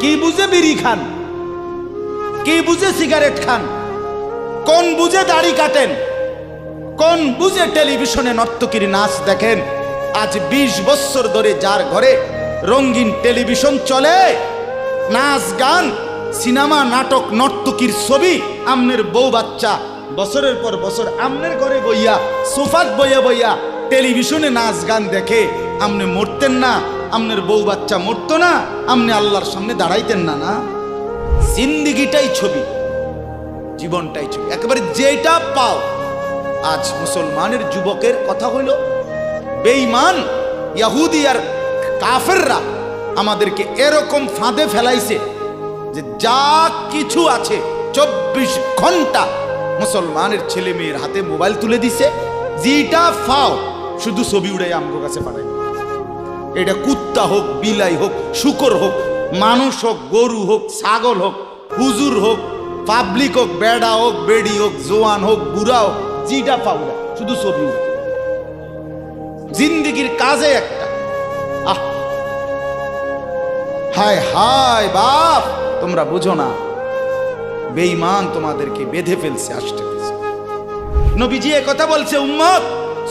কি বুঝে বিড়ি খান? কি বুঝে সিগারেট খান? কোন বুঝে দাড়ি কাটেন? কোন বুঝে টেলিভিশনে নর্তকীর নাচ দেখেন? আজ ২০ বছর ধরে যার ঘরে রঙিন টেলিভিশন চলে, নাচ, গান, সিনেমা, নাটক, নর্তকীর ছবি, আমনের বউ বাচ্চা, বছরের পর বছর আমনের ঘরে বইয়া, সোফাত বইয়া বইয়া টেলিভিশনে নাচ, গান দেখে আমনে মরতেন না। আমনের বউ বাচ্চা মরতো না, আমনে আল্লাহর সামনে দাঁড়াইতেন না না। জিন্দিগিটাই ছবি, জীবনটাই ছবি। একেবারে যেটা পাও। আজ মুসলমানের যুবকের কথা হইল, বেঈমান, ইয়াহুদি আর কাফেররা আমাদেরকে এরকম ফাঁদে ফেলাইছে যে যা কিছু আছে, চব্বিশ ঘণ্টা মুসলমানের ছেলে মেয়ের হাতে মোবাইল তুলে দিছে। যেটা ফাও শুধু ছবি উড়াই আমগো কাছে পাঠায় এটা কুত্তা হোক, বিলাই হোক, শুকর হোক, মানুষ হোক, গরু হোক, ছাগল হোক, হুজুর হোক, পাবলিক হোক, বেড়া হোক, বেড়ি হোক, জোয়ান হোক, বুড়া হোক জিটা পাউলা শুধু ছবি জিন্দিগির কাজে একটা। আহ! হায় হায়, বাপ! তোমরা বুঝো না, বেঈমান তোমাদেরকে বেঁধে ফেলছে, আসতে নবীজি কথা বলছে, উম্মত!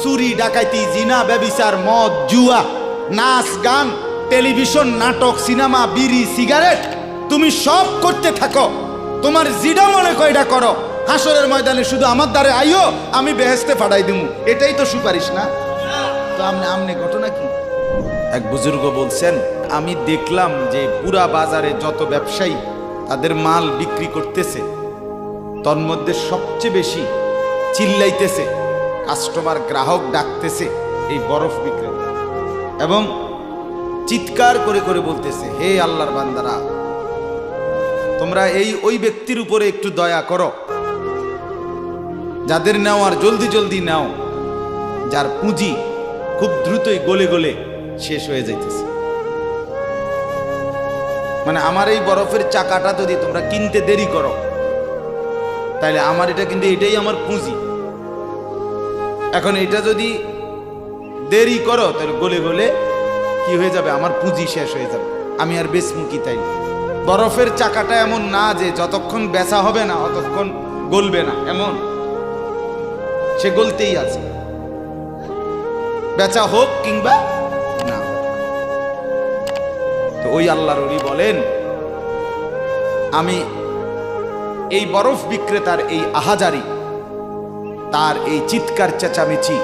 চুরি ডাকাইতি জিনা, ব্যবিচার, মদ, জুয়া নাচ, গান, টেলিভিশন, নাটক, সিনেমা, বিড়ি, সিগারেট তুমি সব করতে থাকো। তোমার জিডা মনে কয়টা করো? হাসরের ময়দানে শুধু আমার দ্বারে আইও আমি বেহেস্তে ফাড়াই দিমু। এটাই তো সুপারিশ, না? তো আমনে আমনে ঘটনা কি? এক বুজুর্গ বলছেন, আমি দেখলাম যে পুরা বাজারে যত ব্যবসায়ী, তাদের মাল বিক্রি করতেছে। তন্মধ্যে সবচেয়ে বেশি চিল্লাইতেছে। কাস্টমার, গ্রাহক ডাকতেছে, এই বরফ বিক্রেতা। এবং চিৎকার করে করে বলতেছে, হে আল্লাহর বান্দারা, তোমরা এই ওই ব্যক্তির উপরে একটু দয়া করো। যাদের নেওয়ার জলদি জলদি নাও, যার পুঁজি খুব দ্রুতই গলে গলে শেষ হয়ে যাইতেছে। মানে আমার এই বরফের চাকাটা যদি তোমরা কিনতে দেরি করো তাহলে আমার এটা কিন্তু এটাই আমার পুঁজি। এখন এটা যদি দেরি করো, তাহলে গলে গলে কি হয়ে যাবে? আমার পুঁজি শেষ হয়ে যাবে। আমি আর বেচমুখী তাই? বরফের চাকাটা এমন না যে যতক্ষণ বেচা হবে না, ততক্ষণ গলবে না। এমন। সে গলতেই আছে। বেচা হোক কিংবা না তো ওই আল্লাহর ওলি বলেন, আমি এই বরফ বিক্রেতার এই আহাজারি, তার এই চিৎকার চেঁচামেচি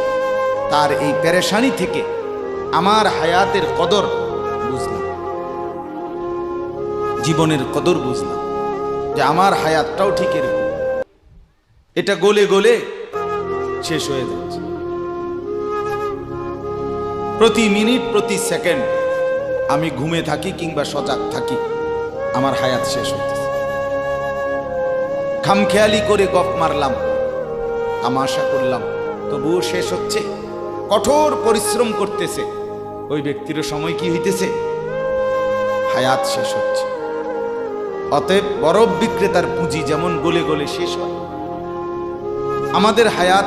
তার এই পেরেশানি থেকে আমার হায়াতের কদর বুঝলাম। জীবনের কদর বুঝলাম যে আমার হায়াতটাও ঠিক এরকম। এটা গলে গলে শেষ হয়ে যাচ্ছে। প্রতি মিনিট, প্রতি সেকেন্ড আমি ঘুমে থাকি কিংবা সজাগ থাকি, আমার হায়াত শেষ হইতেছে খামখেয়ালি করে গপ মারলাম, তামাশা করলাম, তবুও শেষ হচ্ছে। কঠোর পরিশ্রম করতেছে। ওই ব্যক্তির সময় কি হইতেছে? হায়াত শেষ হচ্ছে। অতএব বরফ বিক্রেতার পুঁজি যেমন গলে গলে শেষ হয়। আমাদের হায়াত,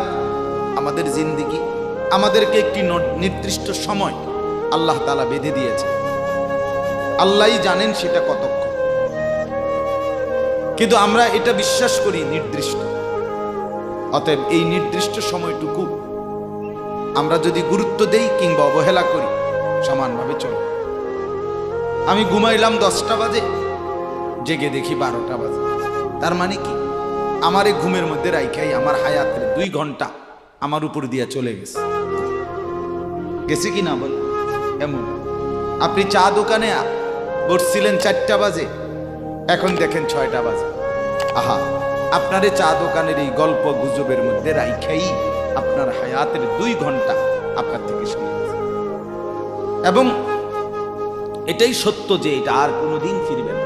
আমাদের জিন্দিগি, আমাদেরকে একটি নির্দিষ্ট সময় আল্লাহ তালা বেঁধে দিয়েছে। আল্লাহই জানেন সেটা কতক্ষণ। কিন্তু আমরা এটা বিশ্বাস করি নির্দিষ্ট। অতএব এই নির্দিষ্ট সময়টুকু আমরা যদি গুরুত্ব দেই কিংবা অবহেলা করি, সমানভাবে চলে। আমি ঘুমাইলাম দশটা বাজে, জেগে দেখি বারোটা বাজে। তার মানে কি? আমার এই ঘুমের মধ্যে রাইখাই আমার হায়াতের দুই ঘণ্টা আমার উপর দিয়ে চলে গেছে। গেছে কি না বল? এমন। আপনি চা দোকানে বসছিলেন চারটা বাজে, এখন দেখেন ছয়টা বাজে। আহা, আপনার চা দোকানের এই গল্প গুজবের মধ্যে রাইখাই আপনার হায়াতের দুই ঘণ্টা আপনার থেকে এবং এটাই সত্য যে এটা আর কোনোদিন ফিরবে না।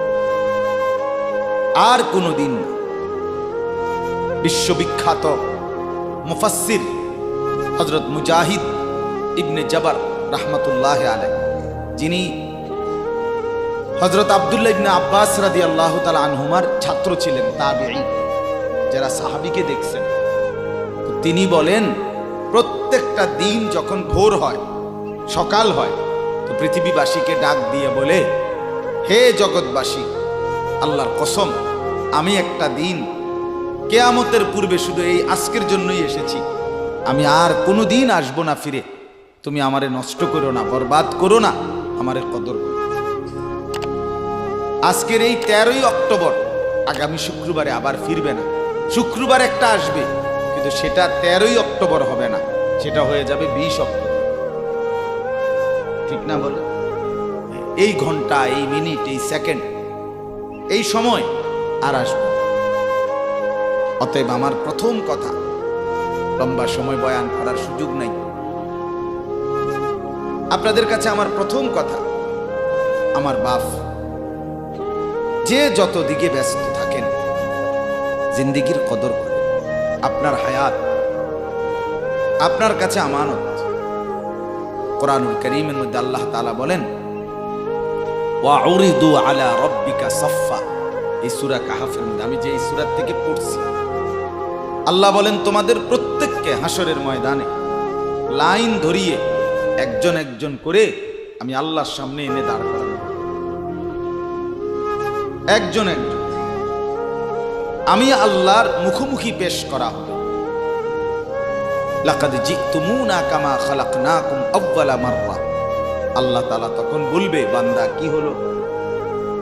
আর কোনোদিন না। বিশ্ববিখ্যাত মুফাসসির হজরত মুজাহিদ ইবনে জবর রহমতুল্লাহ আলাই যিনি হজরত আবদুল্লাহ ইবনে আব্বাস রাদি আল্লাহ তালা আনহুমার ছাত্র ছিলেন, তাবেঈ। যারা সাহাবিকে দেখছেন তিনি বলেন, প্রত্যেকটা দিন যখন ভোর হয়, সকাল হয়, তো পৃথিবীবাসীকে ডাক দিয়ে বলে, হে জগৎবাসী, আল্লাহর কসম, আমি একটা দিন, কেয়ামতের পূর্বে শুধু এই আজকের জন্যই এসেছি। আমি আর কোনো দিন আসব না ফিরে। তুমি আমারে নষ্ট করো না, বরবাদ করো না, আমারে কদর আজকের এই তেরোই অক্টোবর, আগামী শুক্রবারে আবার ফিরবে না। শুক্রবার একটা আসবে কিন্তু সেটা তেরোই অক্টোবর হবে না, সেটা হয়ে যাবে বিশ অক্টোবর। ঠিক না বলে? এই ঘণ্টা, এই মিনিট, এই সেকেন্ড, এই সময় আর আসবে অতএব আমার প্রথম কথা, লম্বা সময় বয়ান করার সুযোগ নাই। আপনাদের কাছে আমার প্রথম কথা, আমার বাপ যে যত দিকে ব্যস্ত থাকেন, জিন্দিগির কদর করে আপনার হায়াত, আপনার কাছে আমানত। কোরআনুল করিমের মধ্যে আল্লাহ তাআলা বলেন আমি যে এই থেকে পড়ছি, আল্লাহ বলেন, তোমাদের প্রত্যেককে হাসরের ময়দানে লাইন ধরিয়ে একজন একজন করে আমি আল্লাহর সামনে এনে দাঁড় করাবো। একজন একজন আমি আল্লাহর মুখোমুখি পেশ করা হবে। লাকাদ জিতুমুনা কামা খালাকনাকুম আউয়ালা মাররা। আল্লাহ তাআলা তখন বলবে, বান্দা, কি হলো?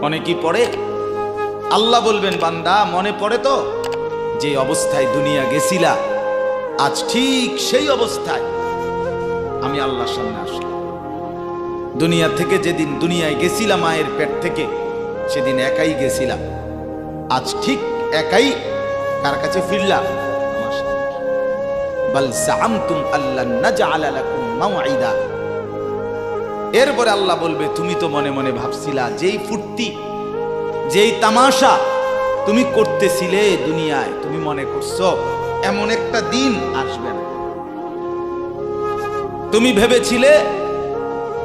মনে কি পড়ে? আল্লাহ বলবেন, বান্দা, মনে পড়ে তো? যে অবস্থায় দুনিয়া গেছিলা, আজ ঠিক সেই অবস্থায় আমি আল্লাহর সামনে আসলাম। দুনিয়া থেকে যেদিন দুনিয়ায় গেছিলাম মায়ের পেট থেকে, সেদিন একাই গেছিলাম আজ ঠিক একাই কার কাছে মাওঈদা। এরপরে আল্লাহ বলবে, তুমি তো মনে মনে ভাবছিলা, যেই ফুর্তি, যেই তামাশা তুমি করতেছিলে দুনিয়ায়, তুমি মনে করছ এমন একটা দিন আসবে না। তুমি ভেবেছিলে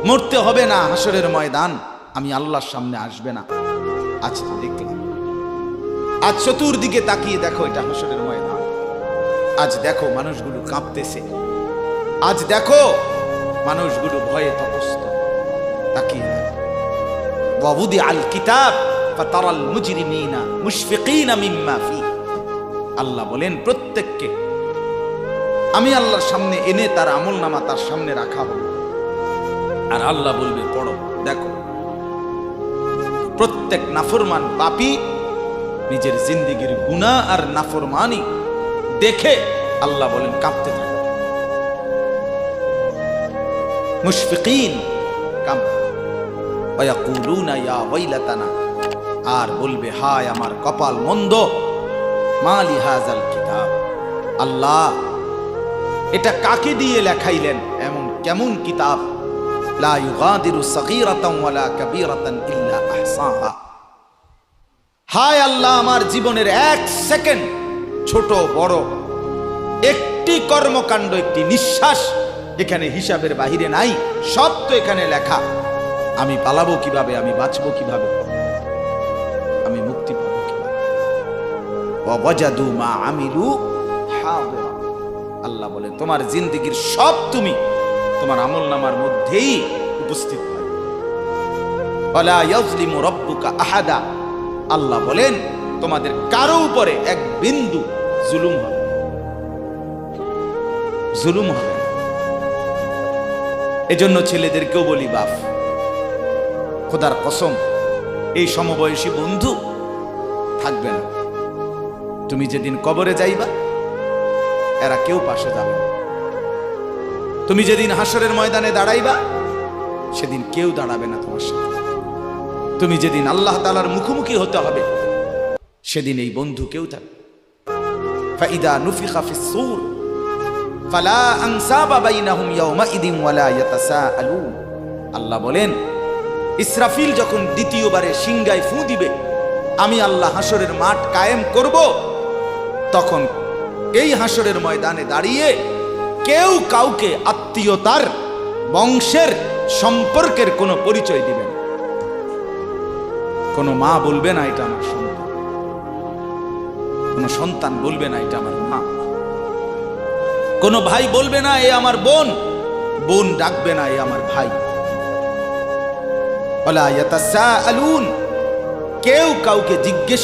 মরতে হবে না হাসরের ময়দান, আমি আল্লাহর সামনে আসবে না। আজ তো দেখলাম। আজ চতুর্দিকে তাকিয়ে দেখো এটা হাসরের ময়দান। আজ দেখো মানুষগুলো কাঁপতেছে। আজ দেখো মানুষগুলো ভয়ে তপস্ত। তাকিয়ে দেখো। ওয়াবুদি আল কিতাব ফাতারাল মুজরিমিনা মুশফিকিনা মিম্মা ফি। আল্লাহ বলেন, প্রত্যেককে আমি আল্লাহর সামনে এনে তার আমল নামা তার সামনে রাখা হবে আর আল্লাহ বলবে, পড়ো, দেখো। প্রত্যেক নাফরমান পাপি নিজের জিন্দিগির গুনাহ আর নাফরমানি দেখে আল্লাহ বলেন, কাঁপতে থাকে। মুশফিকিন আর বলবে, হায় আমার কপাল মন্দ। মালি হাজাল কিতাব। আল্লাহ, এটা কাকে দিয়ে লেখাইলেন? এমন কেমন কিতাব? লা ইউগাদিরু সগীরাতান ওয়ালা কাবীরাতান ইল্লা আহসাহা। হায় আল্লাহ, আমার জীবনের এক সেকেন্ড, ছোট, বড়। একটি কর্মকাণ্ড, একটি নিঃশ্বাস এখানে হিসাবের বাহিরে নাই, সব তো এখানে লেখা। আমি পালাবো কীভাবে, আমি বাঁচবো কীভাবে? আমি মুক্তি পাবো কীভাবে? মা আমিলু আল্লাহ বলে, তোমার জিন্দিগির সব তুমি তোমার আমল নামার মধ্যেই উপস্থিত হয়। আহাদা। আল্লাহ বলেন, তোমাদের কারও উপরে এক বিন্দু জুলুম হবে জুলুম হবে এজন্য ছেলেদেরকেও বলি, বাপ, খোদার কসম, এই সমবয়সী বন্ধু থাকবে না। তুমি যেদিন কবরে যাইবা, এরা কেউ পাশে যাবে তুমি যেদিন হাসরের ময়দানে দাঁড়াইবা, সেদিন কেউ দাঁড়াবে না তোমার সাথে। তুমি যেদিন আল্লাহ তালার মুখোমুখি হতে হবে, সেদিন এই বন্ধু কেউ থাকবে আল্লাহ বলেন, ইসরাফিল যখন দ্বিতীয়বারে সিংগায় ফু দিবে, আমি আল্লাহ হাসরের মাঠ কায়েম করব, তখন এই হাসরের ময়দানে দাঁড়িয়ে কেউ কাউকে আত্মীয়তার, বংশের, সম্পর্কের কোনো পরিচয় দিবে না। কোনো মা বলবে না এটা আমার সন্তান। কোনো সন্তান বলবে না এটা আমার মা। কোনো ভাই বলবে না এ আমার বোন। বোন ডাকবে না এ আমার ভাই। কেউ কাউকে জিজ্ঞেস